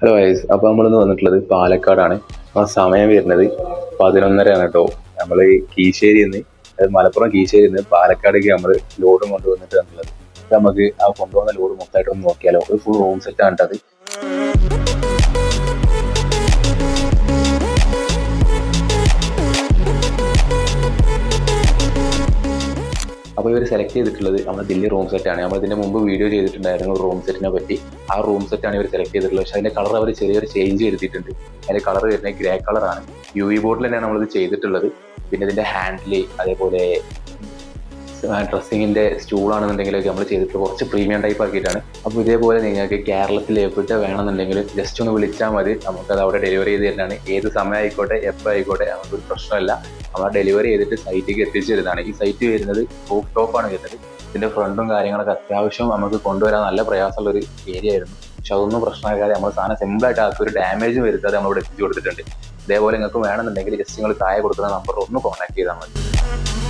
Hello guys അപ്പോൾ നമ്മളിന്ന് വന്നിട്ടുള്ളത് പാലക്കാടാണ്. ആ സമയം വരുന്നത് പതിനൊന്നരയാണ് കേട്ടോ നമ്മൾ കീശ്ശേരി നിന്ന് മലപ്പുറം കീശ്ശേരി നിന്ന് പാലക്കാടേക്ക് നമ്മൾ ലോഡും കൊണ്ടുവന്നിട്ട് വന്നിട്ടുള്ളത് നമുക്ക് ആ കൊണ്ടുവന്ന ലോഡ് മൊത്തമായിട്ട് ഒന്ന് നോക്കിയാലോ. ഒരു ഫുൾ റൂം സെറ്റ് ആണ് അത്. ഇവർ സെലക്ട് ചെയ്തിട്ടുള്ളത് നമ്മുടെ ദില്ലി റൂം സെറ്റാണ് നമ്മൾ ഇതിന്റെ മുമ്പ് വീഡിയോ ചെയ്തിട്ടുണ്ടായിരുന്നു റൂം സെറ്റിനെ പറ്റി. ആ റൂം സെറ്റാണ് ഇവർ സെലക്ട് ചെയ്തിട്ടുള്ളത്. പക്ഷേ അതിന്റെ കളർ അവർ ചെറിയൊരു ചേഞ്ച് ചെയ്തിട്ടുണ്ട് അതിന്റെ കളർ വരുന്നത് ഗ്രേ കളറാണ് യു വി ബോർഡിൽ തന്നെയാണ് നമ്മളിത് ചെയ്തിട്ടുള്ളത്. പിന്നെ ഇതിന്റെ ഹാൻഡിൽ അതേപോലെ ഡ്രസ്സിങ്ങിന്റെ സ്റ്റൂളാണെന്നുണ്ടെങ്കിലൊക്കെ നമ്മൾ ചെയ്തിട്ട് കുറച്ച് പ്രീമിയം ടൈപ്പ് ആക്കിയിട്ടാണ്. അപ്പോൾ ഇതേപോലെ നിങ്ങൾക്ക് കേരളത്തിൽ എവിടെ വേണമെന്നുണ്ടെങ്കിൽ ജസ്റ്റ് ഒന്ന് വിളിച്ചാൽ മതി. നമുക്കത് അവിടെ ഡെലിവറി ചെയ്ത് തരുന്നതാണ്. ഏത് സമയം ആയിക്കോട്ടെ എപ്പോൾ ആയിക്കോട്ടെ നമുക്കൊരു പ്രശ്നമല്ല. നമ്മൾ ഡെലിവറി ചെയ്തിട്ട് സൈറ്റിലേക്ക് എത്തിച്ചു തരുന്നതാണ്. ഈ സൈറ്റ് വരുന്നത് റൂഫ് ടോപ്പാണ് വരുന്നത്. ഇതിന്റെ ഫ്രണ്ടും കാര്യങ്ങളൊക്കെ അത്യാവശ്യം നമുക്ക് കൊണ്ടുവരാൻ നല്ല പ്രയാസമുള്ള ഒരു ഏരിയ ആയിരുന്നു. പക്ഷെ അതൊന്നും പ്രശ്നമാക്കാതെ നമ്മൾ സാധനം സിമ്പിളായിട്ട് ആക്കി ഒരു ഡാമേജ് വരുത്താതെ നമ്മളിവിടെ എത്തിച്ചു കൊടുത്തിട്ടുണ്ട്. ഇതേപോലെ നിങ്ങൾക്ക് വേണമെന്നുണ്ടെങ്കിൽ ജസ്റ്റ് നിങ്ങൾ താഴെ കൊടുക്കുന്ന നമ്പർ ഒന്ന് കോൺടാക്ട് ചെയ്താൽ മതി.